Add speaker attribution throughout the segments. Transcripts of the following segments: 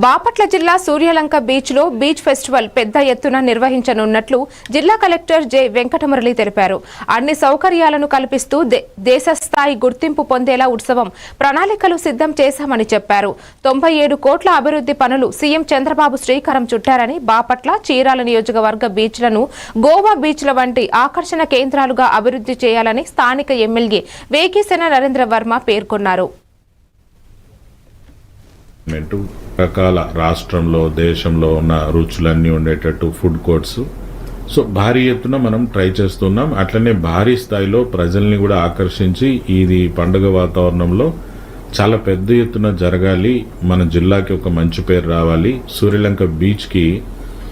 Speaker 1: బాపట్ల జిల్లా సూర్యలంక బీచ్లో beach festival పెద్ద ఎత్తున నిర్వహించనున్నట్లు జిల్లా కలెక్టర్ జె వెంకటమురళి తెలిపారు. అన్ని సౌకర్యాలను కల్పిస్తూ దే- గుర్తింపు పొందేలా ఉత్సవం ప్రణాళికలు సిద్ధం చేశామని చెప్పారు. తొంభై ఏడు కోట్ల అభివృద్ధి పనులు సీఎం చంద్రబాబు శ్రీకారం చుట్టారని బాపట్ల చీరాల నియోజకవర్గ బీచ్లను గోవా బీచ్ల వంటి ఆకర్షణ కేంద్రాలుగా అభివృద్ధి చేయాలని స్థానిక ఎమ్మెల్యే వేకిసేన నరేంద్ర వర్మ పేర్కొన్నారు.
Speaker 2: గవర్నమెంట్ రకాల రాష్ట్రంలో దేశంలో ఉన్న రుచులన్నీ ఉండేటట్టు ఫుడ్ కోర్ట్స్. సో భారీ ఎత్తున మనం ట్రై చేస్తున్నాం. అట్లనే భారీ స్థాయిలో ప్రజల్ని కూడా ఆకర్షించి ఇది పండుగ వాతావరణంలో చాలా పెద్ద ఎత్తున జరగాలి. మన జిల్లాకి ఒక మంచి పేరు రావాలి. సూర్యలంక బీచ్కి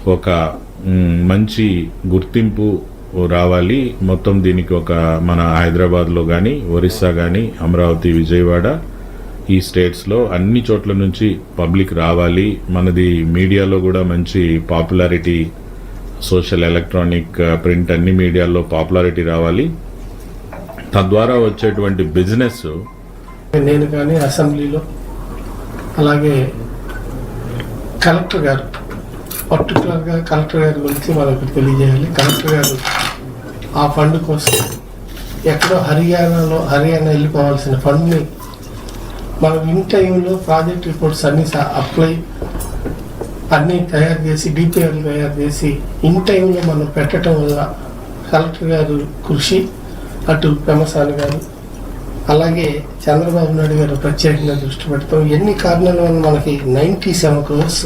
Speaker 2: ఒక మంచి గుర్తింపు రావాలి. మొత్తం దీనికి ఒక మన హైదరాబాద్లో కానీ ఒరిస్సా కానీ అమరావతి విజయవాడ ఈ స్టేట్స్లో అన్ని చోట్ల నుంచి పబ్లిక్ రావాలి. మనది మీడియాలో కూడా మంచి పాపులారిటీ సోషల్ ఎలక్ట్రానిక్ ప్రింట్ అన్ని మీడియాల్లో పాపులారిటీ రావాలి. తద్వారా వచ్చేటువంటి బిజినెస్
Speaker 3: నేను కానీ అసెంబ్లీలో అలాగే కలెక్టర్ గారు పర్టికులర్గా కలెక్టర్ గారి గురించి మనకు తెలియజేయాలి. కలెక్టర్ గారు ఆ ఫండ్ కోసం ఎక్కడో హర్యానాలో హర్యానా వెళ్ళిపోవాల్సిన ఫండ్ని మనం ఇన్ టైంలో ప్రాజెక్ట్ రిపోర్ట్స్ అన్ని అప్లై అన్నీ తయారు చేసి డిపిఆర్ తయారు చేసి ఇన్ టైంలో మనం పెట్టడం వల్ల కలెక్టర్ గారు కృషి అటు పెమసాని గారు అలాగే చంద్రబాబు నాయుడు గారు ప్రత్యేకంగా దృష్టి పెడతాం. ఎన్ని కారణాల వల్ల మనకి నైంటీ సెవెన్ క్రోర్స్